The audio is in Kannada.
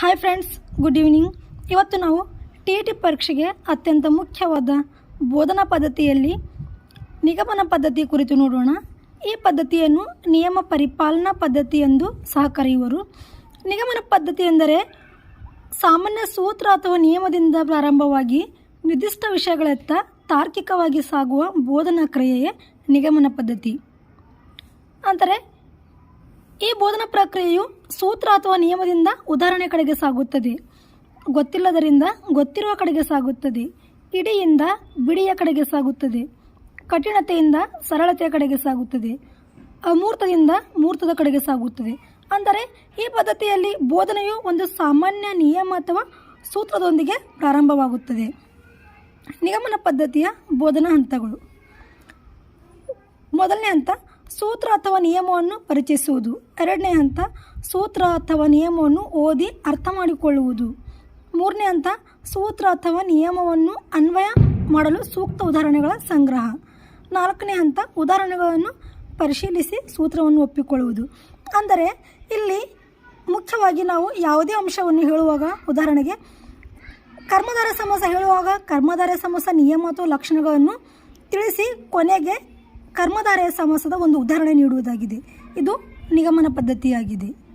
ಹಾಯ್ ಫ್ರೆಂಡ್ಸ್ ಗುಡ್ ಈವ್ನಿಂಗ್ ಇವತ್ತು ನಾವು ಟಿ ಟಿ ಪರೀಕ್ಷೆಗೆ ಅತ್ಯಂತ ಮುಖ್ಯವಾದ ಬೋಧನಾ ಪದ್ಧತಿಯಲ್ಲಿ ನಿಗಮನ ಪದ್ಧತಿ ಕುರಿತು ನೋಡೋಣ. ಈ ಪದ್ಧತಿಯನ್ನು ನಿಯಮ ಪರಿಪಾಲನಾ ಪದ್ಧತಿ ಎಂದು ಸಹ ಕರೆಯುವರು. ನಿಗಮನ ಪದ್ಧತಿ ಎಂದರೆ ಸಾಮಾನ್ಯ ಸೂತ್ರ ಅಥವಾ ನಿಯಮದಿಂದ ಪ್ರಾರಂಭವಾಗಿ ನಿರ್ದಿಷ್ಟ ವಿಷಯಗಳತ್ತ ತಾರ್ಕಿಕವಾಗಿ ಸಾಗುವ ಬೋಧನಾ ಕ್ರಿಯೆಯೇ ನಿಗಮನ ಪದ್ಧತಿ. ಅಂದರೆ ಈ ಬೋಧನಾ ಪ್ರಕ್ರಿಯೆಯು ಸೂತ್ರ ಅಥವಾ ನಿಯಮದಿಂದ ಉದಾಹರಣೆ ಕಡೆಗೆ ಸಾಗುತ್ತದೆ. ಗೊತ್ತಿಲ್ಲದರಿಂದ ಗೊತ್ತಿರುವ ಕಡೆಗೆ ಸಾಗುತ್ತದೆ. ಇಡಿಯಿಂದ ಬಿಡಿಯ ಕಡೆಗೆ ಸಾಗುತ್ತದೆ. ಕಠಿಣತೆಯಿಂದ ಸರಳತೆಯ ಕಡೆಗೆ ಸಾಗುತ್ತದೆ. ಅಮೂರ್ತದಿಂದ ಮೂರ್ತದ ಕಡೆಗೆ ಸಾಗುತ್ತದೆ. ಅಂದರೆ ಈ ಪದ್ಧತಿಯಲ್ಲಿ ಬೋಧನೆಯು ಒಂದು ಸಾಮಾನ್ಯ ನಿಯಮ ಅಥವಾ ಸೂತ್ರದೊಂದಿಗೆ ಪ್ರಾರಂಭವಾಗುತ್ತದೆ. ನಿಗಮನ ಪದ್ಧತಿಯ ಬೋಧನಾ ಹಂತಗಳು. ಮೊದಲನೇ ಹಂತ ಸೂತ್ರ ಅಥವಾ ನಿಯಮವನ್ನು ಪರಿಚಯಿಸುವುದು. ಎರಡನೇ ಹಂತ, ಸೂತ್ರ ಅಥವಾ ನಿಯಮವನ್ನು ಓದಿ ಅರ್ಥ ಮಾಡಿಕೊಳ್ಳುವುದು. ಮೂರನೇ ಹಂತ, ಸೂತ್ರ ಅಥವಾ ನಿಯಮವನ್ನು ಅನ್ವಯ ಮಾಡಲು ಸೂಕ್ತ ಉದಾಹರಣೆಗಳ ಸಂಗ್ರಹ. ನಾಲ್ಕನೇ ಹಂತ, ಉದಾಹರಣೆಗಳನ್ನು ಪರಿಶೀಲಿಸಿ ಸೂತ್ರವನ್ನು ಒಪ್ಪಿಕೊಳ್ಳುವುದು. ಅಂದರೆ, ಇಲ್ಲಿ ಮುಖ್ಯವಾಗಿ ನಾವು ಯಾವುದೇ ಅಂಶವನ್ನು ಹೇಳುವಾಗ, ಉದಾಹರಣೆಗೆ, ಕರ್ಮಧಾರ ಸಮಾಸ ಹೇಳುವಾಗ ಕರ್ಮಧಾರ ಸಮಾಸ ನಿಯಮ ಅಥವಾ ಲಕ್ಷಣಗಳನ್ನು ತಿಳಿಸಿ ಕೊನೆಗೆ ಕರ್ಮಧಾರಯ ಸಮಾಸದ ಒಂದು ಉದಾಹರಣೆ ನೀಡುವುದಾಗಿದೆ. ಇದು ನಿಗಮನ ಪದ್ಧತಿಯಾಗಿದೆ.